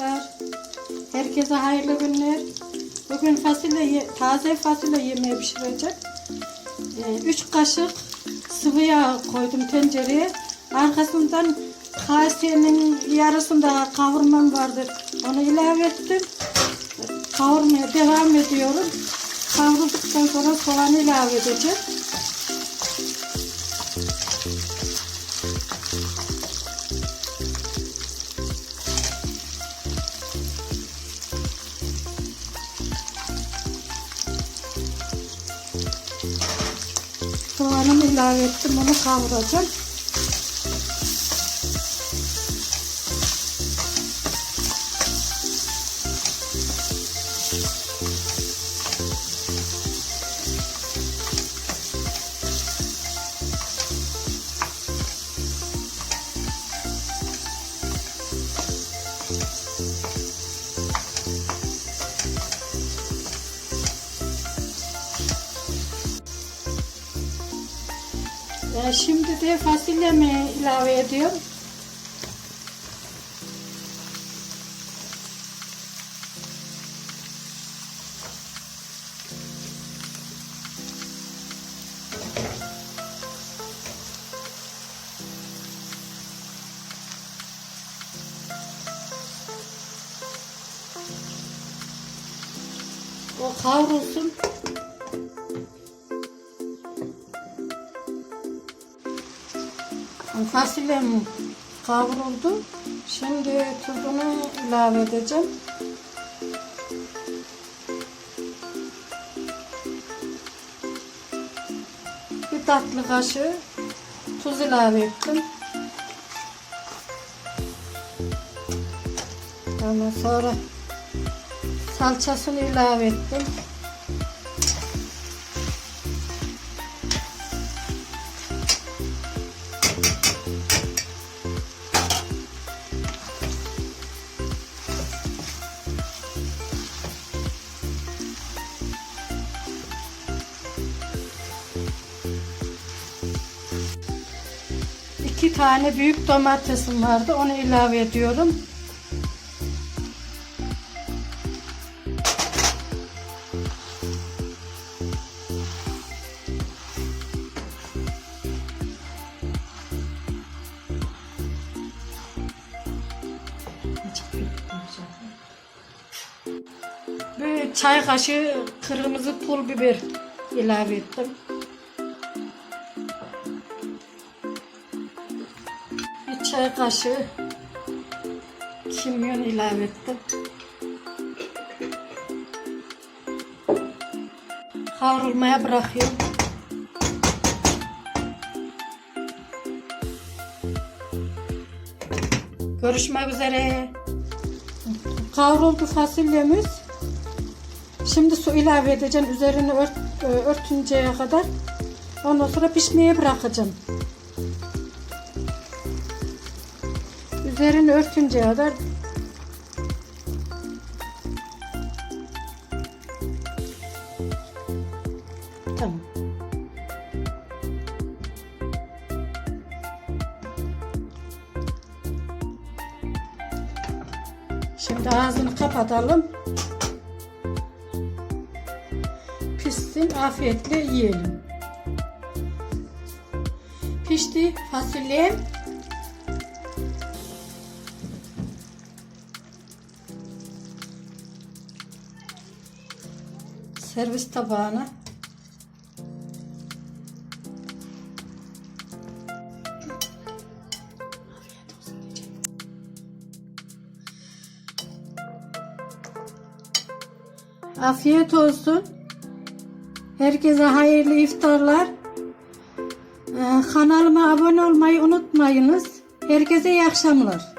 arkadaşlar. Herkese hayırlı günler. Bugün fasulye, ye- taze fasulye yemeği pişireceğim. 3 kaşık sıvı yağ koydum tencereye. Arkasından kasenin yarısında kavurmam vardı. Onu ilave ettim. Kavurmaya devam ediyorum. Kavrulduktan sonra soğanı ilave edeceğim. Soğanımı ilave ettim. Onu kavuracağım. Ee, şimdi de fasulyemi ilave ediyorum. O kavrulsun. Fasulyem kavruldu. Şimdi tuzunu ilave edeceğim. Bir tatlı kaşığı tuz ilave ettim. Ondan sonra salçasını ilave ettim. İki tane büyük domatesim vardı. Onu ilave ediyorum. Bir çay kaşığı kırmızı pul biber ilave ettim. Çay kaşığı kimyon ilave ettim. Kavrulmaya bırakıyorum. Görüşmek üzere. Kavruldu fasulyemiz. Şimdi su ilave edeceğim. Üzerini ört, e, örtünceye kadar. Ondan sonra pişmeye bırakacağım. Üzerini örtünceye kadar Tamam. Şimdi ağzını kapatalım. Pişsin, afiyetle yiyelim. Pişti fasulye. Servis tabağına. Afiyet olsun. Herkese hayırlı iftarlar. Ee, kanalıma abone olmayı unutmayınız. Herkese iyi akşamlar.